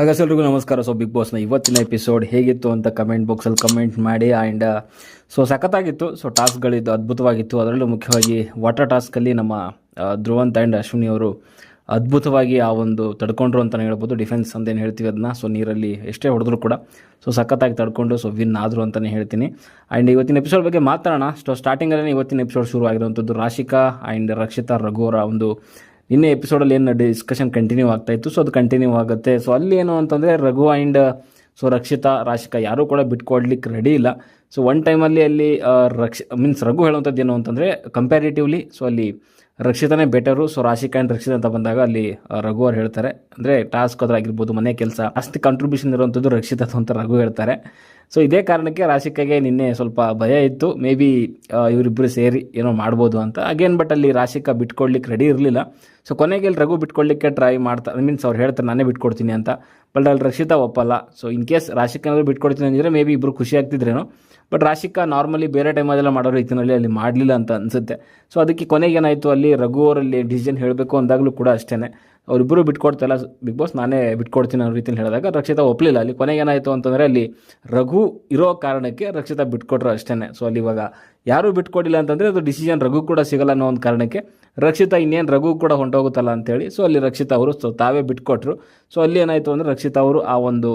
ಹಾಗಾಸಲ್ರಿಗೂ ನಮಸ್ಕಾರ. So big ಬಾಸ್ನ ಇವತ್ತಿನ episode ಹೇಗಿತ್ತು ಅಂತ ಕಮೆಂಟ್ ಬಾಕ್ಸಲ್ಲಿ ಕಮೆಂಟ್ ಮಾಡಿ. ಆ್ಯಂಡ್ ಸೊ ಸಖತ್ತಾಗಿತ್ತು. ಸೊ ಟಾಸ್ಕ್ಗಳಿದ್ದು ಅದ್ಭುತವಾಗಿತ್ತು. ಅದರಲ್ಲೂ ಮುಖ್ಯವಾಗಿ ವಾಟರ್ ಟಾಸ್ಕಲ್ಲಿ ನಮ್ಮ ಧ್ರುವಂತ್ ಆ್ಯಂಡ್ ಅಶ್ವಿನಿ ಅವರು ಅದ್ಭುತವಾಗಿ ಆ ಒಂದು ತಡ್ಕೊಂಡ್ರು ಅಂತಲೇ ಹೇಳ್ಬೋದು. ಡಿಫೆನ್ಸ್ ಅಂತೇನು ಹೇಳ್ತೀವಿ ಅದನ್ನ ಸೊ ನೀರಲ್ಲಿ ಎಷ್ಟೇ ಹೊಡೆದ್ರು ಕೂಡ. ಸೊ ಸಖತ್ತಾಗಿ ತಡ್ಕೊಂಡು ಸೊ ವಿನ್ ಆದರು ಅಂತಲೇ ಹೇಳ್ತೀನಿ. ಆ್ಯಂಡ್ ಇವತ್ತಿನ ಎಪಿಸೋಡ್ ಬಗ್ಗೆ ಮಾತಾಡೋಣ. ಸೊ ಸ್ಟಾರ್ಟಿಂಗಲ್ಲೇ ಇವತ್ತಿನ ಎಪಿಸೋಡ್ ಶುರು ಆಗಿರುವಂಥದ್ದು ರಾಶಿಕಾ ಆ್ಯಂಡ್ ರಕ್ಷಿತಾ ರಘು ಅವರ ಒಂದು ನಿನ್ನೆ ಎಪಿಸೋಡಲ್ಲಿ ಏನು ಡಿಸ್ಕಷನ್ ಕಂಟಿನ್ಯೂ ಆಗ್ತಾ ಇತ್ತು ಸೊ ಅದು ಕಂಟಿನ್ಯೂ ಆಗುತ್ತೆ. ಸೊ ಅಲ್ಲಿ ಏನು ಅಂತಂದರೆ ರಘು ಆ್ಯಂಡ್ ಸೊ ರಕ್ಷಿತಾ, ರಾಶಿಕಾ ಯಾರೂ ಕೂಡ ಬಿಟ್ಕೊಡ್ಲಿಕ್ಕೆ ರೆಡಿ ಇಲ್ಲ. ಸೊ ಒನ್ ಟೈಮಲ್ಲಿ ಅಲ್ಲಿ ರಕ್ಷ ಮೀನ್ಸ್ ರಘು ಹೇಳುವಂಥದ್ದು ಏನು ಅಂತಂದರೆ ಕಂಪ್ಯಾರಿಟಿವ್ಲಿ ಸೊ ಅಲ್ಲಿ ರಕ್ಷಿತಾನೇ better so Rashika and Rakshita ಅಂತ ಬಂದಾಗ ಅಲ್ಲಿ ರಘು ಅವ್ರು ಹೇಳ್ತಾರೆ. ಅಂದರೆ ಟಾಸ್ಕ್ ಅದ್ರಾಗಿರ್ಬೋದು ಮನೆ ಕೆಲಸ, ಅಷ್ಟು ಕಾಂಟ್ರಿಬ್ಯೂಷನ್ ಇರುವಂಥದ್ದು ರಕ್ಷಿತ ಅಂತ ರಘು ಹೇಳ್ತಾರೆ. ಸೊ ಇದೇ ಕಾರಣಕ್ಕೆ ರಾಶಿಕಾಗೆ ನಿನ್ನೆ ಸ್ವಲ್ಪ ಭಯ ಇತ್ತು. ಮೇ ಬಿ ಇವರಿಬ್ಬರು ಸೇರಿ ಏನೋ ಮಾಡ್ಬೋದು ಅಂತ. ಅಗೇನ್ ಬಟ್ ಅಲ್ಲಿ ರಾಶಿಕಾ ಬಿಟ್ಕೊಡ್ಲಿಕ್ಕೆ ರೆಡಿ ಇರಲಿಲ್ಲ. ಸೊ ಕೊನೆಗೆ ಇಲ್ಲಿ ರಘು ಬಿಟ್ಕೊಡ್ಲಿಕ್ಕೆ ಟ್ರೈ ಮಾಡ್ತಾ ಐ ಮೀನ್ಸ್ ಅವ್ರು ಹೇಳ್ತಾರೆ, ನಾನೇ ಬಿಟ್ಕೊಡ್ತೀನಿ ಅಂತ. ಬಟ್ ಅಲ್ಲಿ ರಕ್ಷಿತಾ ಒಪ್ಪಲ್ಲ. ಸೊ ಇನ್ ಕೇಸ್ ರಾಶಿಕಾ ಏನಾದ್ರು ಬಿಟ್ಕೊಡ್ತೀನಿ ಅಂದರೆ ಮೇ ಬಿ ಇಬ್ಬರು ಖುಷಿ ಆಗ್ತಿದ್ರೇನೋ. ಬಟ್ ರಾಶಿಕಾ ನಾರ್ಮಲಿ ಬೇರೆ ಟೈಮಲ್ಲೆಲ್ಲ ಮಾಡೋ ರೀತಿಯಲ್ಲಿ ಅಲ್ಲಿ ಮಾಡಲಿಲ್ಲ ಅಂತ ಅನಿಸುತ್ತೆ. ಸೊ ಅದಕ್ಕೆ ಕೊನೆಗೆ ಏನಾಯಿತು? ಅಲ್ಲಿ ರಘು ಅವರಲ್ಲಿ ಡಿಸಿಷನ್ ಹೇಳಬೇಕು ಅಂದಾಗಲೂ ಕೂಡ ಅಷ್ಟೇ ಅವರಿಬ್ಬರು ಬಿಟ್ಕೊಡ್ತಲ್ಲ ಬಿಗ್ ಬಾಸ್ ನಾನೇ ಬಿಟ್ಕೊಡ್ತೀನಿ ಅನ್ನೋ ರೀತಿಯಲ್ಲಿ ಹೇಳಿದಾಗ ರಕ್ಷಿತಾ ಒಪ್ಪಲಿಲ್ಲ ಅಲ್ಲಿ ಕೊನೆಗೆ ಏನಾಯಿತು ಅಂತಂದರೆ ಅಲ್ಲಿ ರಘು ಇರೋ ಕಾರಣಕ್ಕೆ ರಕ್ಷಿತಾ ಬಿಟ್ಕೊಟ್ರು ಅಷ್ಟೇ ಸೊ ಅಲ್ಲಿ ಇವಾಗ ಯಾರೂ ಬಿಟ್ಕೊಡಿಲ್ಲ ಅಂತಂದರೆ ಅದು ಡಿಸಿಷನ್ ರಘು ಕೂಡ ಸಿಗಲ್ಲ ಅನ್ನೋ ಒಂದು ಕಾರಣಕ್ಕೆ ರಕ್ಷಿತಾ ಇನ್ನೇನು ರಘು ಕೂಡ ಹೊಂಟೋಗುತ್ತಲ್ಲ ಅಂತೇಳಿ ಸೊ ಅಲ್ಲಿ ರಕ್ಷಿತಾ ಅವರು ಸೊ, ತಾವೇ ಬಿಟ್ಕೊಟ್ರು. ಸೊ ಅಲ್ಲಿ ಏನಾಯಿತು ಅಂದರೆ ರಕ್ಷಿತಾ ಅವರು ಆ ಒಂದು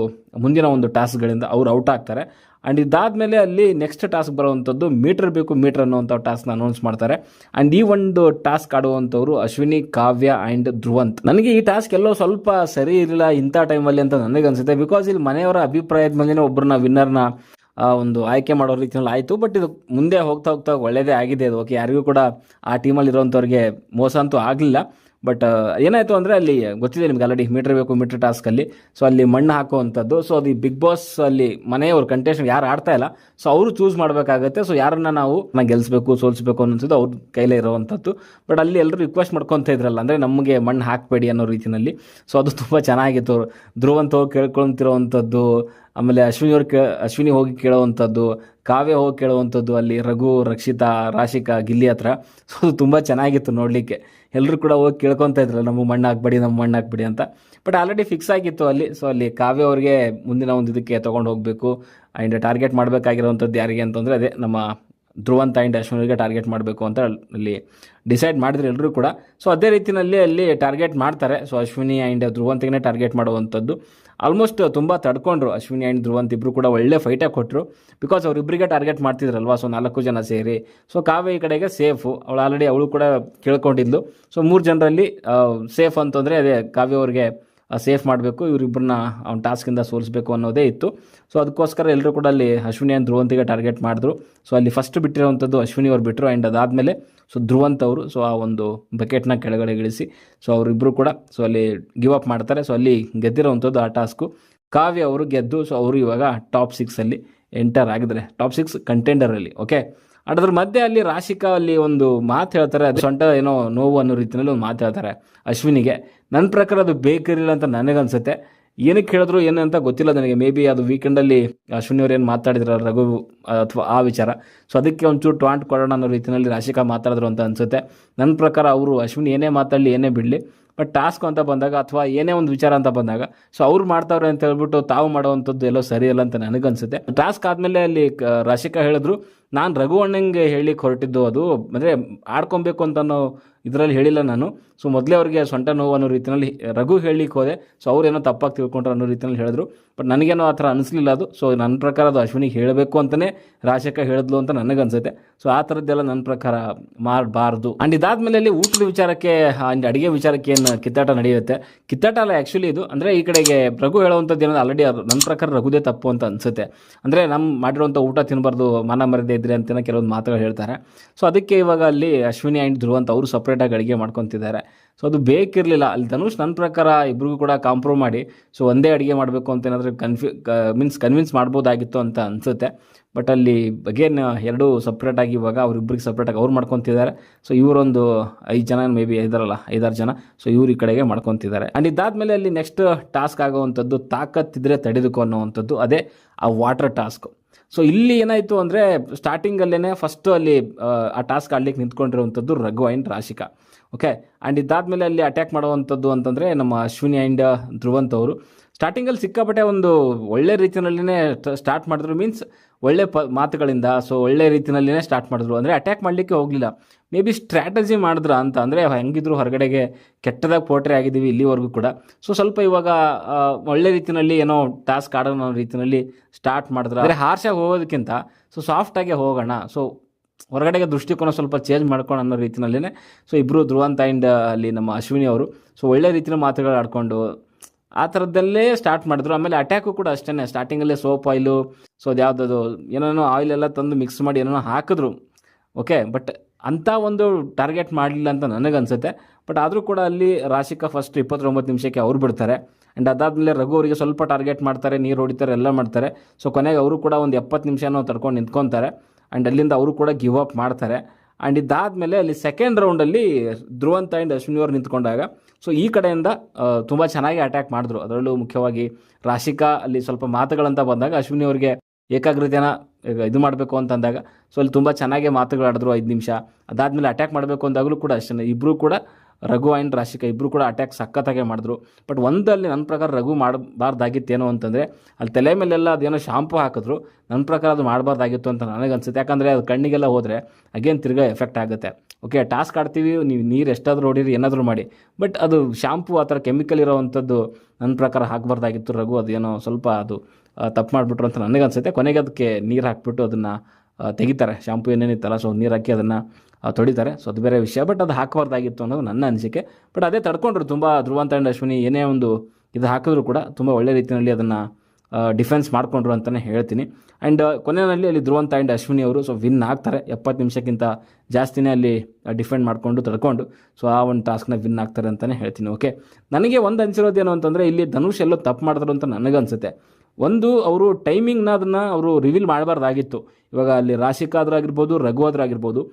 ಮುಂದಿನ ಒಂದು ಟಾಸ್ಕ್ಗಳಿಂದ ಅವರು ಔಟ್ ಆಗ್ತಾರೆ. ಆ್ಯಂಡ್ ಇದಾದಮೇಲೆ ಅಲ್ಲಿ ನೆಕ್ಸ್ಟ್ ಟಾಸ್ಕ್ ಬರುವಂಥದ್ದು ಮೀಟರ್ ಬೇಕು ಮೀಟರ್ ಅನ್ನುವಂಥ ಟಾಸ್ಕ್ನ ಅನೌನ್ಸ್ ಮಾಡ್ತಾರೆ. ಆ್ಯಂಡ್ ಈ ಒಂದು ಟಾಸ್ಕ್ ಆಡುವಂಥವ್ರು ಅಶ್ವಿನಿ, ಕಾವ್ಯ ಆ್ಯಂಡ್ ಧ್ರುವಂತ್. ನನಗೆ ಈ ಟಾಸ್ಕ್ ಎಲ್ಲೋ ಸ್ವಲ್ಪ ಸರಿ ಇರಲಿಲ್ಲ ಇಂಥ ಟೈಮಲ್ಲಿ ಅಂತ ನನಗೆ ಅನಿಸುತ್ತೆ ಬಿಕಾಸ್ ಇಲ್ಲಿ ಮನೆಯವರ ಅಭಿಪ್ರಾಯದ ಮೇಲೆ ಒಬ್ಬರನ್ನ ವಿನ್ನರ್ನ ಒಂದು ಆಯ್ಕೆ ಮಾಡೋ ರೀತಿಯಲ್ಲಿ ಆಯಿತು. ಬಟ್ ಇದು ಮುಂದೆ ಹೋಗ್ತಾ ಹೋಗ್ತಾ ಒಳ್ಳೆಯದೇ ಆಗಿದೆ. ಅದು ಓಕೆ ಯಾರಿಗೂ ಕೂಡ ಆ ಟೀಮಲ್ಲಿ ಇರೋವಂಥವ್ರಿಗೆ ಮೋಸ ಅಂತೂ ಆಗಲಿಲ್ಲ. ಬಟ್ ಏನಾಯಿತು ಅಂದರೆ ಅಲ್ಲಿ ಗೊತ್ತಿದೆ ನಿಮ್ಗೆ ಆಲ್ರೆಡಿ ಮೀಟರ್ ಬೇಕು ಮೀಟರ್ ಟಾಸ್ಕಲ್ಲಿ ಸೊ ಅಲ್ಲಿ ಮಣ್ಣು ಹಾಕುವಂಥದ್ದು. ಸೊ ಅದು ಬಿಗ್ ಬಾಸ್ ಅಲ್ಲಿ ಮನೆಯವ್ರ ಕಂಟೆಸ್ಟ್ ಯಾರು ಆಡ್ತಾ ಇಲ್ಲ. ಸೊ ಅವರು ಚೂಸ್ ಮಾಡಬೇಕಾಗತ್ತೆ. ಸೊ ಯಾರನ್ನ ನಾವು ನಾ ಗೆಲ್ಲಿಸ್ಬೇಕು ಸೋಲಿಸ್ಬೇಕು ಅನ್ನೋದು ಅವ್ರ ಕೈಲೇ ಇರೋವಂಥದ್ದು. ಬಟ್ ಅಲ್ಲಿ ಎಲ್ಲರೂ ರಿಕ್ವೆಸ್ಟ್ ಮಾಡ್ಕೊತ ಇದ್ರಲ್ಲ, ಅಂದರೆ ನಮಗೆ ಮಣ್ಣು ಹಾಕಬೇಡಿ ಅನ್ನೋ ರೀತಿಯಲ್ಲಿ ಸೊ ಅದು ತುಂಬ ಚೆನ್ನಾಗಿತ್ತು. ಧ್ರುವಂತ ಹೋಗಿ ಕೇಳ್ಕೊಳ್ತಿರೋವಂಥದ್ದು, ಆಮೇಲೆ ಅಶ್ವಿನಿ ಅವ್ರು ಅಶ್ವಿನಿ ಹೋಗಿ ಕೇಳೋವಂಥದ್ದು, ಕಾವ್ಯ ಹೋಗಿ ಕೇಳೋವಂಥದ್ದು ಅಲ್ಲಿ ರಘು, ರಕ್ಷಿತಾ, ರಾಶಿಕಾ, ಗಿಲ್ಲಿ ಹತ್ರ. ಸೊ ಅದು ತುಂಬ ಚೆನ್ನಾಗಿತ್ತು ನೋಡಲಿಕ್ಕೆ. ಎಲ್ಲರೂ ಕೂಡ ಹೋಗಿ ಕೇಳ್ಕೊತಾ ಇದ್ರಲ್ಲ ನಮಗೆ ಮಣ್ಣು ಹಾಕ್ಬೇಡಿ, ನಮ್ಮ ಮಣ್ಣು ಹಾಕ್ಬೇಡಿ ಅಂತ. ಬಟ್ ಆಲ್ರೆಡಿ ಫಿಕ್ಸ್ ಆಗಿತ್ತು ಅಲ್ಲಿ. ಸೊ ಅಲ್ಲಿ ಕಾವ್ಯ ಅವ್ರಿಗೆ ಮುಂದಿನ ಒಂದು ಇದಕ್ಕೆ ತೊಗೊಂಡು ಹೋಗಬೇಕು. ಆ್ಯಂಡ್ ಟಾರ್ಗೆಟ್ ಮಾಡಬೇಕಾಗಿರೋವಂಥದ್ದು ಯಾರಿಗೆ ಅಂತಂದರೆ ಅದೇ ನಮ್ಮ ಧ್ರುವಂತ ಆ್ಯಂಡ್ ಅಶ್ವಿನಿಗೆ ಟಾರ್ಗೆಟ್ ಮಾಡಬೇಕು ಅಂತ ಅಲ್ಲಿ ಡಿಸೈಡ್ ಮಾಡಿದ್ರು ಎಲ್ಲರೂ ಕೂಡ. ಸೊ ಅದೇ ರೀತಿಯಲ್ಲಿ ಅಲ್ಲಿ ಟಾರ್ಗೆಟ್ ಮಾಡ್ತಾರೆ. ಸೊ ಅಶ್ವಿನಿ ಆ್ಯಂಡ್ ಧ್ರುವಂತಿಗೆ ಟಾರ್ಗೆಟ್ ಮಾಡುವಂಥದ್ದು. ಆಲ್ಮೋಸ್ಟ್ ತುಂಬ ತಡ್ಕೊಂಡ್ರು ಅಶ್ವಿನಿ ಆ್ಯಂಡ್ ಧ್ರುವಂತ ಇಬ್ಬರು ಕೂಡ ಒಳ್ಳೆ ಫೈಟೇ ಕೊಟ್ಟರು ಬಿಕಾಸ್ ಅವರಿಬ್ಬರಿಗೆ ಟಾರ್ಗೆಟ್ ಮಾಡ್ತಿದ್ರಲ್ವಾ? ಸೊ ನಾಲ್ಕು ಜನ ಸೇರಿ. ಸೊ ಕಾವ್ಯ ಈ ಕಡೆಗೆ ಸೇಫು ಅವಳು ಆಲ್ರೆಡಿ ಅವಳು ಕೂಡ ಕೇಳ್ಕೊಂಡಿದ್ಲು. ಸೊ ಮೂರು ಜನರಲ್ಲಿ ಸೇಫ್ ಅಂತಂದರೆ ಅದೇ ಕಾವ್ಯ ಅವ್ರಿಗೆ ಸೇಫ್ ಮಾಡಬೇಕು ಇವರಿಬ್ಬರನ್ನ ಅವ್ನ ಟಾಸ್ಕಿಂದ ಸೋಲಿಸಬೇಕು ಅನ್ನೋದೇ ಇತ್ತು. ಸೊ ಅದಕ್ಕೋಸ್ಕರ ಎಲ್ಲರೂ ಕೂಡ ಅಲ್ಲಿ ಅಶ್ವಿನಿ ಆ್ಯಂಡ್ ಧ್ರುವಂತಿಗೆ ಟಾರ್ಗೆಟ್ ಮಾಡಿದ್ರು. ಸೊ ಅಲ್ಲಿ ಫಸ್ಟ್ ಬಿಟ್ಟಿರೋವಂಥದ್ದು ಅಶ್ವಿನಿ ಅವ್ರು ಬಿಟ್ಟರು ಆ್ಯಂಡ್ ಅದಾದಮೇಲೆ ಸೊ ಧ್ರುವಂತ್ ಅವರು ಸೊ ಆ ಒಂದು ಬಕೆಟ್ನ ಕೆಳಗಡೆ ಇಳಿಸಿ ಸೊ ಅವರಿಬ್ಬರು ಕೂಡ ಸೊ ಅಲ್ಲಿ ಗಿವ್ ಅಪ್ ಮಾಡ್ತಾರೆ. ಸೊ ಅಲ್ಲಿ ಗೆದ್ದಿರೋವಂಥದ್ದು ಆ ಟಾಸ್ಕು ಕಾವ್ಯ ಅವರು ಗೆದ್ದು ಸೊ ಅವರು ಇವಾಗ ಟಾಪ್ ಸಿಕ್ಸಲ್ಲಿ ಎಂಟರ್ ಆಗಿದ್ದಾರೆ. ಟಾಪ್ ಸಿಕ್ಸ್ ಕಂಟೆಂಡರಲ್ಲಿ ಓಕೆ ಅದ್ರ ಮಧ್ಯೆ ಅಲ್ಲಿ ರಾಶಿಕಾ ಅಲ್ಲಿ ಒಂದು ಮಾತು ಹೇಳ್ತಾರೆ, ಅದು ಸೊಂಟ ಏನೋ ನೋವು ಅನ್ನೋ ರೀತಿಯಲ್ಲಿ ಒಂದು ಮಾತು ಹೇಳ್ತಾರೆ ಅಶ್ವಿನಿಗೆ. ನನ್ನ ಪ್ರಕಾರ ಅದು ಬೇಕಿರಲಿಲ್ಲ ಅಂತ ನನಗನ್ಸುತ್ತೆ. ಏನಕ್ಕೆ ಹೇಳಿದ್ರು ಏನು ಅಂತ ಗೊತ್ತಿಲ್ಲ ನನಗೆ. ಮೇ ಬಿ ಅದು ವೀಕೆಂಡಲ್ಲಿ ಅಶ್ವಿನಿ ಅವ್ರು ಏನು ಮಾತಾಡಿದ್ರು, ರಘು, ಅಥವಾ ಆ ವಿಚಾರ. ಸೊ ಅದಕ್ಕೆ ಒಂಚೂರು ಟಾಂಟ್ ಕೊಡೋಣ ಅನ್ನೋ ರೀತಿಯಲ್ಲಿ ರಾಶಿಕಾ ಮಾತಾಡಿದ್ರು ಅಂತ ಅನ್ಸುತ್ತೆ. ನನ್ನ ಪ್ರಕಾರ ಅವರು ಅಶ್ವಿನಿ ಏನೇ ಮಾತಾಡಲಿ, ಏನೇ ಬಿಡಲಿ. ಬಟ್ ಟಾಸ್ಕ್ ಅಂತ ಬಂದಾಗ ಅಥವಾ ಏನೇ ಒಂದು ವಿಚಾರ ಅಂತ ಬಂದಾಗ ಸೊ ಅವ್ರು ಮಾಡ್ತಾವ್ರೆ ಅಂತ ಹೇಳ್ಬಿಟ್ಟು ತಾವು ಮಾಡುವಂಥದ್ದು ಎಲ್ಲೋ ಸರಿಯಲ್ಲ ಅಂತ ನನಗನ್ಸುತ್ತೆ. ಟಾಸ್ಕ್ ಆದಮೇಲೆ ಅಲ್ಲಿ ರಾಶಿಕಾ ಹೇಳಿದ್ರು, ನಾನು ರಘು ಅಣ್ಣಂಗೆ ಹೇಳಿ ಹೊರಟಿದ್ದು ಅದು, ಅಂದರೆ ಆಡ್ಕೊಬೇಕು ಅಂತ ಅನ್ನೋ ಇದರಲ್ಲಿ ಹೇಳಿಲ್ಲ ನಾನು. ಸೊ ಮೊದಲೇ ಅವ್ರಿಗೆ ಸೊಂಟ ನೋವು ಅನ್ನೋ ರೀತಿಯಲ್ಲಿ ರಘು ಹೇಳಲಿಕ್ಕೆ ಹೋದೆ. ಸೊ ಅವ್ರೇನೋ ತಪ್ಪಾಗಿ ತಿಳ್ಕೊಂಡ್ರು ಅನ್ನೋ ರೀತಿಯಲ್ಲಿ ಹೇಳಿದ್ರು. ಬಟ್ ನನಗೇನೋ ಆ ಥರ ಅನಿಸ್ಲಿಲ್ಲ ಅದು. ಸೊ ನನ್ನ ಪ್ರಕಾರ ಅದು ಅಶ್ವಿನಿಗೆ ಹೇಳಬೇಕು ಅಂತಲೇ ರಾಶಿಕಾ ಹೇಳಿದ್ಲು ಅಂತ ನನಗನ್ಸುತ್ತೆ. ಸೊ ಆ ಥರದ್ದೆಲ್ಲ ನನ್ನ ಪ್ರಕಾರ ಮಾಡಬಾರ್ದು ಆ್ಯಂಡ್ ಇದಾದ್ಮೇಲೆ ಅಲ್ಲಿ ಊಟದ ವಿಚಾರಕ್ಕೆ ಆ್ಯಂಡ್ ಅಡುಗೆ ವಿಚಾರಕ್ಕೆ ಕಿತ್ತಾಟ ನಡೆಯುತ್ತೆ. ಕಿತ್ತಾಟ ಅಲ್ಲ ಆ್ಯಕ್ಚುಲಿ ಇದು. ಅಂದರೆ ಈ ಕಡೆಗೆ ರಘು ಹೇಳುವಂಥದ್ದು ಏನಂದ್ರೆ ಆಲ್ರೆಡಿ ನನ್ನ ಪ್ರಕಾರ ರಘುದೇ ತಪ್ಪು ಅಂತ ಅನಿಸುತ್ತೆ. ಅಂದರೆ ನಮ್ಮ ಮಾಡಿರುವಂಥ ಊಟ ತಿನ್ನಬಾರ್ದು ಮಾನ ಮರದೇ ಇದ್ರೆ ಅಂತ ಕೆಲವೊಂದು ಮಾತುಗಳು ಹೇಳ್ತಾರೆ. ಸೊ ಅದಕ್ಕೆ ಇವಾಗ ಅಲ್ಲಿ ಅಶ್ವಿನಿ ಆ್ಯಂಡ್ ಧ್ರುವ ಅಂತ ಅವರು ಸಪ್ರೇಟಾಗಿ ಅಡುಗೆ ಮಾಡ್ಕೊತಿದ್ದಾರೆ. ಸೊ ಅದು ಬೇಕಿರಲಿಲ್ಲ. ಅಲ್ಲಿ ಧನುಷ್ ನನ್ನ ಪ್ರಕಾರ ಇಬ್ರಿಗೂ ಕೂಡ ಕಾಂಪ್ರೋ ಮಾಡಿ. ಸೊ ಒಂದೇ ಅಡುಗೆ ಮಾಡಬೇಕು ಅಂತ ಏನಾದರೂ ಕನ್ಫ್ಯೂ ಮೀನ್ಸ್ ಕನ್ವಿನ್ಸ್ ಮಾಡ್ಬೋದಾಗಿತ್ತು ಅಂತ ಅನಿಸುತ್ತೆ. ಬಟ್ ಅಲ್ಲಿ ಅಗೇನ್ ಎರಡು ಸಪ್ರೇಟಾಗಿ ಇವಾಗ ಅವ್ರಿಬ್ರಿಗೆ ಸಪ್ರೇಟಾಗಿ ಅವ್ರು ಮಾಡ್ಕೊತಿದ್ದಾರೆ. ಸೊ ಇವರೊಂದು ಐದು ಜನ ಮೇ ಬಿ ಇದಾರಲ್ಲ ಐದಾರು ಜನ. ಸೊ ಇವ್ರು ಈ ಕಡೆಗೆ ಮಾಡ್ಕೊತಿದ್ದಾರೆ. ಆ್ಯಂಡ್ ಇದಾದಮೇಲೆ ಅಲ್ಲಿ ನೆಕ್ಸ್ಟ್ ಟಾಸ್ಕ್ ಆಗೋವಂಥದ್ದು ತಾಕತ್ತಿದ್ರೆ ತಡೆದುಕೋ ಅನ್ನುವಂಥದ್ದು. ಅದೇ ಆ ವಾಟರ್ ಟಾಸ್ಕ್ ಸೊ ಇಲ್ಲಿ ಏನಾಯಿತು ಅಂದರೆ ಸ್ಟಾರ್ಟಿಂಗಲ್ಲೇ ಫಸ್ಟು ಅಲ್ಲಿ ಆ, ಟಾಸ್ಕ್ ಆಡ್ಲಿಕ್ಕೆ ನಿಂತ್ಕೊಂಡಿರುವಂಥದ್ದು Raghu and Rashika. Okay and ಇದಾದ್ಮೇಲೆ ಅಲ್ಲಿ ಅಟ್ಯಾಕ್ ಮಾಡುವಂಥದ್ದು ಅಂತಂದರೆ ನಮ್ಮ ಅಶ್ವಿನಿ ಆ್ಯಂಡ್ ಧ್ರುವಂತ್ ಅವರು. ಸ್ಟಾರ್ಟಿಂಗಲ್ಲಿ ಸಿಕ್ಕಾಪಟ್ಟೆ ಒಂದು ಒಳ್ಳೆ ರೀತಿಯಲ್ಲಿನೇ ಸ್ಟಾರ್ಟ್ ಮಾಡಿದ್ರು. ಮೀನ್ಸ್ ಒಳ್ಳೆ ಪ, ಮಾತುಗಳಿಂದ ಸೊ ಒಳ್ಳೆ ರೀತಿಯಲ್ಲಿನೇ ಸ್ಟಾರ್ಟ್ ಮಾಡಿದ್ರು. ಅಂದರೆ ಅಟ್ಯಾಕ್ ಮಾಡಲಿಕ್ಕೆ ಹೋಗಲಿಲ್ಲ. ಮೇ ಬಿ ಸ್ಟ್ರಾಟಜಿ ಮಾಡಿದ್ರ ಅಂತ ಅಂದರೆ ಹೆಂಗಿದ್ರು ಹೊರಗಡೆಗೆ ಕೆಟ್ಟದಾಗಿ ಪೋಟ್ರೆ ಆಗಿದ್ದೀವಿ ಇಲ್ಲಿವರೆಗೂ ಕೂಡ. ಸೊ ಸ್ವಲ್ಪ ಇವಾಗ ಒಳ್ಳೆ ರೀತಿಯಲ್ಲಿ ಏನೋ ಟಾಸ್ಕ್ ಆಡೋಣ ಅನ್ನೋ ರೀತಿಯಲ್ಲಿ ಸ್ಟಾರ್ಟ್ ಮಾಡಿದ್ರೆ. ಅಂದರೆ ಹಾರ್ಷಾಗಿ ಹೋಗೋದಕ್ಕಿಂತ ಸೊ ಸಾಫ್ಟಾಗೆ ಹೋಗೋಣ. ಸೊ ಹೊರಗಡೆಗೆ ದೃಷ್ಟಿಕೋನ ಸ್ವಲ್ಪ ಚೇಂಜ್ ಮಾಡ್ಕೊಂಡು ಅನ್ನೋ ರೀತಿಯಲ್ಲೇ ಸೊ ಇಬ್ಬರು ಧ್ರುವಂತ ಆ್ಯಂಡ್ ಅಲ್ಲಿ ನಮ್ಮ ಅಶ್ವಿನಿ ಅವರು ಸೊ ಒಳ್ಳೆ ರೀತಿಯ ಮಾತುಗಳು ಆಡ್ಕೊಂಡು ಆ ಥರದ್ದಲ್ಲೇ ಸ್ಟಾರ್ಟ್ ಮಾಡಿದ್ರು. ಆಮೇಲೆ ಅಟ್ಯಾಕು ಕೂಡ ಅಷ್ಟೇ ಸ್ಟಾರ್ಟಿಂಗಲ್ಲೇ ಸೋಪ್ ಆಯಿಲು ಸೊ ಅದು ಯಾವುದದು, ಏನೇನೋ ಆಯಿಲ್ ಎಲ್ಲ ತಂದು ಮಿಕ್ಸ್ ಮಾಡಿ ಏನೇನೋ ಹಾಕಿದ್ರು. ಓಕೆ ಬಟ್ ಅಂಥ ಒಂದು ಟಾರ್ಗೆಟ್ ಮಾಡಲಿಲ್ಲ ಅಂತ ನನಗನ್ಸುತ್ತೆ. ಬಟ್ ಆದರೂ ಕೂಡ ಅಲ್ಲಿ ರಾಶಿಕಾ ಫಸ್ಟ್ ಇಪ್ಪತ್ತೊಂಬತ್ತು ನಿಮಿಷಕ್ಕೆ ಅವ್ರು ಬಿಡ್ತಾರೆ. ಆ್ಯಂಡ್ ಅದಾದಮೇಲೆ ರಘು ಅವರಿಗೆ ಸ್ವಲ್ಪ ಟಾರ್ಗೆಟ್ ಮಾಡ್ತಾರೆ, ನೀರು ಹೊಡಿತಾರೆ, ಎಲ್ಲ ಮಾಡ್ತಾರೆ. ಸೊ ಕೊನೆಗೆ ಅವರು ಕೂಡ ಒಂದು ಎಪ್ಪತ್ತು ನಿಮಿಷನೋ ತಡ್ಕೊಂಡು ನಿಂತ್ಕೊತಾರೆ. ಆ್ಯಂಡ್ ಅಲ್ಲಿಂದ ಅವರು ಕೂಡ ಗಿವ್ ಅಪ್ ಮಾಡ್ತಾರೆ. ಆ್ಯಂಡ್ ಇದಾದಮೇಲೆ ಅಲ್ಲಿ ಸೆಕೆಂಡ್ ರೌಂಡಲ್ಲಿ ಧ್ರುವಂತ ಆ್ಯಂಡ್ ಅಶ್ವಿನಿ ಅವರು ನಿಂತ್ಕೊಂಡಾಗ ಸೊ ಈ ಕಡೆಯಿಂದ ತುಂಬ ಚೆನ್ನಾಗಿ ಅಟ್ಯಾಕ್ ಮಾಡಿದ್ರು. ಅದರಲ್ಲೂ ಮುಖ್ಯವಾಗಿ ರಾಶಿಕಾ ಅಲ್ಲಿ ಸ್ವಲ್ಪ ಮಾತುಗಳಂತ ಬಂದಾಗ ಅಶ್ವಿನಿ ಅವರಿಗೆ ಏಕಾಗ್ರತೆನ ಇದು ಮಾಡಬೇಕು ಅಂತ ಅಂದಾಗ ಸೊ ಅಲ್ಲಿ ತುಂಬ ಚೆನ್ನಾಗಿ ಮಾತುಗಳಾಡಿದ್ರು ಐದು ನಿಮಿಷ. ಅದಾದಮೇಲೆ ಅಟ್ಯಾಕ್ ಮಾಡಬೇಕು ಅಂದಾಗಲೂ ಕೂಡ ಅಷ್ಟೇ ಇಬ್ಬರೂ ಕೂಡ ರಘು ಆ್ಯಂಡ್ ರಾಶಿಕಾ ಇಬ್ಬರು ಕೂಡ ಅಟ್ಯಾಕ್ ಸಖತ್ತಾಗೆ ಮಾಡಿದ್ರು. ಬಟ್ ಒಂದಲ್ಲಿ ನನ್ನ ಪ್ರಕಾರ ರಘು ಮಾಡಬಾರ್ದಾಗಿತ್ತೇನೋ ಅಂತಂದರೆ, ಅಲ್ಲಿ ತಲೆ ಮೇಲೆಲ್ಲ ಅದೇನೋ ಶಾಂಪು ಹಾಕಿದ್ರು ನನ್ನ ಪ್ರಕಾರ ಅದು ಮಾಡಬಾರ್ದಾಗಿತ್ತು ಅಂತ ನನಗನ್ಸುತ್ತೆ. ಯಾಕಂದರೆ ಅದು ಕಣ್ಣಿಗೆಲ್ಲ ಹೋದರೆ ಅಗೇನ್ ತಿರ್ಗಾ ಎಫೆಕ್ಟ್ ಆಗುತ್ತೆ. ಓಕೆ ಟಾಸ್ಕ್ ಆಡ್ತೀವಿ, ನೀವು ನೀರು ಎಷ್ಟಾದರೂ ಹೊಡೀರಿ, ಏನಾದರೂ ಮಾಡಿ. ಬಟ್ ಅದು ಶಾಂಪು ಆ ಥರ ಕೆಮಿಕಲ್ ಇರೋವಂಥದ್ದು ನನ್ನ ಪ್ರಕಾರ ಹಾಕಬಾರ್ದಾಗಿತ್ತು ರಘು. ಅದೇನೋ ಸ್ವಲ್ಪ ಅದು ತಪ್ಪು ಮಾಡಿಬಿಟ್ರು ಅಂತ ನನಗನ್ಸುತ್ತೆ. ಕೊನೆಗೆ ಅದಕ್ಕೆ ನೀರು ಹಾಕ್ಬಿಟ್ಟು ಅದನ್ನು ತೆಗಿತಾರೆ. ಶಾಂಪು ಏನೇನಿತ್ತಲ್ಲ ಸೊ ನೀರು ಹಾಕಿ ಅದನ್ನು ತೊಳಿತಾರೆ ಸೊ ಅದು ಬೇರೆ ವಿಷಯ. ಬಟ್ ಅದು ಹಾಕಬಾರ್ದಾಗಿತ್ತು ಅನ್ನೋದು ನನ್ನ ಅನಿಸಿಕೆ. ಬಟ್ ಅದೇ ತಡ್ಕೊಂಡ್ರು ತುಂಬ ಧ್ರುವಂತ ಆ್ಯಂಡ್ ಅಶ್ವಿನಿ ಏನೇ ಒಂದು ಇದು ಹಾಕಿದ್ರು ಕೂಡ ತುಂಬ ಒಳ್ಳೆ ರೀತಿಯಲ್ಲಿ ಅದನ್ನು ಡಿಫೆನ್ಸ್ ಮಾಡಿಕೊಂಡ್ರು ಅಂತಲೇ ಹೇಳ್ತೀನಿ. ಆ್ಯಂಡ್ ಕೊನೆಯಲ್ಲಿ ಅಲ್ಲಿ ಧ್ರುವಂತ ಆ್ಯಂಡ್ ಅಶ್ವಿನಿ ಅವರು ಸೊ ವಿನ್ ಆಗ್ತಾರೆ. ಎಪ್ಪತ್ತು ನಿಮಿಷಕ್ಕಿಂತ ಜಾಸ್ತಿನೇ ಅಲ್ಲಿ ಡಿಫೆಂಡ್ ಮಾಡಿಕೊಂಡು ತಡ್ಕೊಂಡು. ಸೊ ಆ ಒಂದು ಟಾಸ್ಕ್ನ ವಿನ್ ಆಗ್ತಾರೆ ಅಂತಲೇ ಹೇಳ್ತೀನಿ. ಓಕೆ ನನಗೆ ಒಂದು ಅನಿಸಿರೋದೇನು ಅಂತಂದರೆ, ಇಲ್ಲಿ ಧನುಷ್ ಎಲ್ಲೋ ತಪ್ಪು ಮಾಡಿದ್ರು ಅಂತ ನನಗನ್ಸುತ್ತೆ ಒಂದು, ಅವರು ಟೈಮಿಂಗ್ನ ಅದನ್ನು ಅವರು ರಿವೀಲ್ ಮಾಡಬಾರ್ದಾಗಿತ್ತು. ಇವಾಗ ಅಲ್ಲಿ ರಾಶಿಕಾದ್ರಾಗಿರ್ಬೋದು ರಘು ಆದ್ರಾಗಿರ್ಬೋದು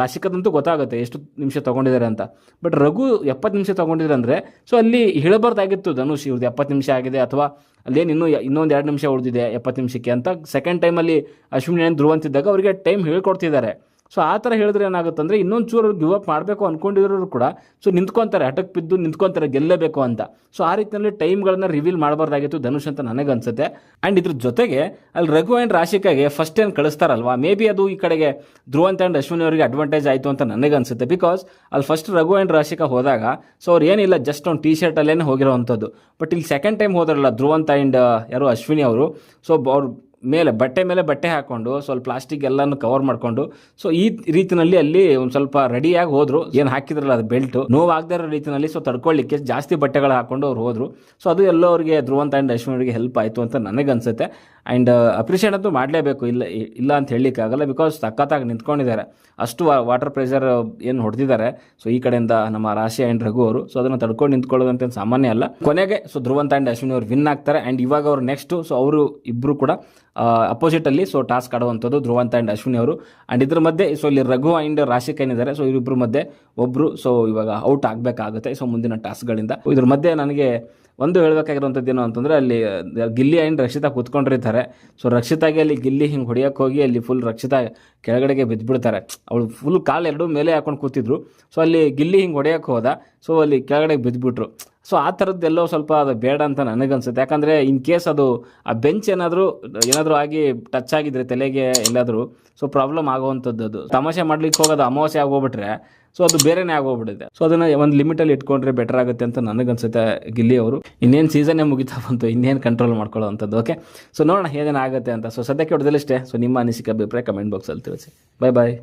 ರಾಶಿಕದಂತೂ ಗೊತ್ತಾಗುತ್ತೆ ಎಷ್ಟು ನಿಮಿಷ ತೊಗೊಂಡಿದ್ದಾರೆ ಅಂತ. ಬಟ್ ರಘು ಎಪ್ಪತ್ತು ನಿಮಿಷ ತೊಗೊಂಡಿದ್ದಾರೆ ಅಂದರೆ ಸೊ ಅಲ್ಲಿ ಹೇಳಬಾರ್ದಾಗಿತ್ತು ಧನುಷ್ ಇವ್ರದ್ದು ಎಪ್ಪತ್ತು ನಿಮಿಷ ಆಗಿದೆ ಅಥವಾ ಅಲ್ಲೇನು ಇನ್ನೂ ಇನ್ನೊಂದು ಎರಡು ನಿಮಿಷ ಉಳಿದಿದೆ ಎಪ್ಪತ್ತು ನಿಮಿಷಕ್ಕೆ ಅಂತ. ಸೆಕೆಂಡ್ ಟೈಮಲ್ಲಿ ಅಶ್ವಿನಿ ಧ್ರುವಂತಿದ್ದಾಗ ಅವರಿಗೆ ಟೈಮ್ ಹೇಳ್ಕೊಡ್ತಿದ್ದಾರೆ. ಸೊ ಆ ಥರ ಹೇಳಿದ್ರೆ ಏನಾಗುತ್ತೆ ಅಂದರೆ ಇನ್ನೊಂದು ಚೂರು ಗಿವ್ ಅಪ್ ಮಾಡಬೇಕು ಅಂದ್ಕೊಂಡಿರೋರು ಕೂಡ ಸೊ ನಿಂತ್ಕೊತಾರೆ, ಅಟಕ್ ಬಿದ್ದು ನಿಂತ್ಕೊತಾರೆ, ಗೆಲ್ಲಬೇಕು ಅಂತ. ಸೊ ಆ ರೀತಿಯಲ್ಲಿ ಟೈಮ್ಗಳನ್ನ ರಿವೀಲ್ ಮಾಡಬಾರ್ದಾಗಿತ್ತು ಧನುಷ್ ಅಂತ ನನಗೆ ಅನ್ಸುತ್ತೆ. ಆ್ಯಂಡ್ ಇದ್ರ ಜೊತೆಗೆ, ಅಲ್ಲಿ ರಘು ಆ್ಯಂಡ್ ರಾಶಿಕಾಗೆ ಫಸ್ಟ್ ಏನು ಕಳಿಸ್ತಾರಲ್ವಾ? ಮೇ ಬಿ ಅದು ಈ ಕಡೆಗೆ ಧ್ರುವಂತ ಆ್ಯಂಡ್ ಅಶ್ವಿನಿ ಅವರಿಗೆ ಅಡ್ವಾಂಟೇಜ್ ಆಯಿತು ಅಂತ ನನಗೆ ಅನ್ಸುತ್ತೆ. ಬಿಕಾಸ್ ಅಲ್ಲಿ ಫಸ್ಟ್ ರಘು ಆ್ಯಂಡ್ ರಾಶಿಕಾ ಹೋದಾಗ ಸೊ ಅವ್ರು ಏನಿಲ್ಲ ಜಸ್ಟ್ ಒಂದು ಟಿ ಶರ್ಟಲ್ಲೇ ಹೋಗಿರೋವಂಥದ್ದು. ಬಟ್ ಇಲ್ಲಿ ಸೆಕೆಂಡ್ ಟೈಮ್ ಹೋದ್ರಲ್ಲ ಧ್ರುವಂತ ಆ್ಯಂಡ್ ಯಾರು, ಅಶ್ವಿನಿ ಅವರು ಸೊ ಅವ್ರು ಮೇಲೆ, ಬಟ್ಟೆ ಮೇಲೆ ಬಟ್ಟೆ ಹಾಕೊಂಡು ಸ್ವಲ್ಪ ಪ್ಲಾಸ್ಟಿಕ್ ಎಲ್ಲಾನು ಕವರ್ ಮಾಡ್ಕೊಂಡು ಸೊ ಈ ರೀತಿನಲ್ಲಿ ಅಲ್ಲಿ ಒಂದು ಸ್ವಲ್ಪ ರೆಡಿಯಾಗಿ ಹೋದ್ರು. ಏನು ಹಾಕಿದ್ರಲ್ಲ ಅದು ಬೆಲ್ಟ್ ನೋವಾಗದೇ ಇರೋ ರೀತಿನಲ್ಲಿ ಸೊ ತಡ್ಕೊಳ್ಳಿಕ್ಕೆ ಜಾಸ್ತಿ ಬಟ್ಟೆಗಳು ಹಾಕೊಂಡು ಅವ್ರು ಹೋದ್ರು. ಸೊ ಅದು ಎಲ್ಲೋ ಅವ್ರಿಗೆ ಧ್ರುವಂತ ಆ್ಯಂಡ್ ಅವರಿಗೆ ಹೆಲ್ಪ್ ಆಯಿತು ಅಂತ ನನಗನ್ಸುತ್ತೆ. ಆ್ಯಂಡ್ ಅಪ್ರಿಷಿಯೇಟ್ ಅಂತೂ ಮಾಡಲೇಬೇಕು. ಇಲ್ಲ ಇಲ್ಲ ಅಂತ ಹೇಳಲಿಕ್ಕಾಗಲ್ಲ ಬಿಕಾಸ್ ತಕ್ಕತ್ತಾಗಿ ನಿಂತ್ಕೊಂಡಿದ್ದಾರೆ. ಅಷ್ಟು ವಾಟರ್ ಪ್ರೆಷರ್ ಏನು ಹೊಡೆದಿದ್ದಾರೆ. ಸೊ ಈ ಕಡೆಯಿಂದ ನಮ್ಮ ರಾಶಿ ಆ್ಯಂಡ್ ರಘು ಅವರು. ಸೊ ಅದನ್ನು ತಡ್ಕೊಂಡು ನಿಂತ್ಕೊಳ್ಳೋದಂತ ಸಾಮಾನ್ಯ ಅಲ್ಲ. ಕೊನೆಗೆ ಸೊ ಧ್ರುವಂತ ಆ್ಯಂಡ್ ಅಶ್ವಿನಿ ಅವರು ವಿನ್ ಆಗ್ತಾರೆ. ಆ್ಯಂಡ್ ಇವಾಗ ಅವರು ನೆಕ್ಸ್ಟು ಸೊ ಅವರು ಇಬ್ಬರು ಕೂಡ ಅಪೋಸಿಟಲ್ಲಿ ಸೊ ಟಾಸ್ಕ್ ಆಡುವಂಥದ್ದು ಧ್ರುವಂತ ಆ್ಯಂಡ್ ಅಶ್ವಿನಿ ಅವರು. ಆ್ಯಂಡ್ ಇದ್ರ ಮಧ್ಯೆ ಸೊ ಇಲ್ಲಿ ರಘು ಆ್ಯಂಡ್ ರಾಶಿ ಕೈನಿದ್ದಾರೆ ಸೊ ಇವರಿಬ್ಬರ ಮಧ್ಯೆ ಒಬ್ಬರು ಸೊ ಇವಾಗ ಔಟ್ ಆಗಬೇಕಾಗುತ್ತೆ. ಸೊ ಮುಂದಿನ ಟಾಸ್ಕ್ಗಳಿಂದ ಇದ್ರ ಮಧ್ಯೆ ನನಗೆ ಒಂದು ಹೇಳಬೇಕಾಗಿರುವಂಥದ್ದು ಏನು ಅಂತಂದರೆ ಅಲ್ಲಿ ಗಿಲ್ಲಿ ಆ್ಯಂಡ್ ರಕ್ಷಿತಾ ಕೂತ್ಕೊಂಡಿರ್ತಾರೆ. ಸೊ ರಕ್ಷಿತಾಗೆ ಅಲ್ಲಿ ಗಿಲ್ಲಿ ಹಿಂಗೆ ಹೊಡಿಯೋಕೆ ಹೋಗಿ ಅಲ್ಲಿ ಫುಲ್ ರಕ್ಷಿತಾ ಕೆಳಗಡೆಗೆ ಬಿದ್ದುಬಿಡ್ತಾರೆ ಅವಳು ಫುಲ್ ಕಾಲು ಎರಡು ಮೇಲೆ ಹಾಕೊಂಡು ಕೂತಿದ್ರು. ಸೊ ಅಲ್ಲಿ ಗಿಲ್ಲಿ ಹಿಂಗೆ ಹೊಡೆಯೋಕೆ ಹೋದ. ಸೊ ಅಲ್ಲಿ ಕೆಳಗಡೆಗೆ ಬಿದ್ದುಬಿಟ್ರು ಸೊ ಆ ಥರದ್ದೆಲ್ಲೋ ಸ್ವಲ್ಪ ಅದು ಬೇಡ ಅಂತ ನನಗನ್ಸುತ್ತೆ. ಯಾಕಂದರೆ ಇನ್ ಕೇಸ್ ಅದು, ಆ ಬೆಂಚ್ ಏನಾದರೂ ಏನಾದರೂ ಆಗಿ ಟಚ್ ಆಗಿದ್ರೆ ತಲೆಗೆ ಎಲ್ಲಾದರೂ ಸೊ ಪ್ರಾಬ್ಲಮ್ ಆಗುವಂಥದ್ದು ಅದು. ತಮಾಷೆ ಮಾಡ್ಲಿಕ್ಕೆ ಹೋಗೋದು ಅಮಾವಾಸ್ಯೆ ಆಗೋಗ್ಬಿಟ್ರೆ ಸೊ ಅದು ಬೇರೆನೇ ಆಗೋಗ್ಬಿಟ್ಟಿದೆ ಸೊ ಅದನ್ನು ಒಂದು ಲಿಮಿಟಲ್ಲಿ ಇಟ್ಕೊಂಡ್ರೆ ಬೆಟರ್ ಆಗುತ್ತೆ ಅಂತ ನನಗನ್ಸುತ್ತೆ ಗಿಲ್ಲಿ ಅವರು. ಇನ್ನೇನು ಸೀಸನ್ನೇ ಮುಗಿತಾ ಬಂತು, ಇನ್ನೇನು ಕಂಟ್ರೋಲ್ ಮಾಡ್ಕೊಳ್ಳೋ ಅಂಥದ್ದು ಓಕೆ ಸೊ ನೋಡೋಣ ಏನೇನು ಆಗುತ್ತೆ ಅಂತ. ಸೊ ಸದ್ಯಕ್ಕೆ ಹೊಡೆದಲ್ಲಷ್ಟೇ ಸೊ ನಿಮ್ಮ ಅನಿಸಿಕೆ, ಅಭಿಪ್ರಾಯ ಕಮೆಂಟ್ ಬಾಕ್ಸಲ್ಲಿ ತಿಳಿಸಿ. ಬಾಯ್ ಬಾಯ್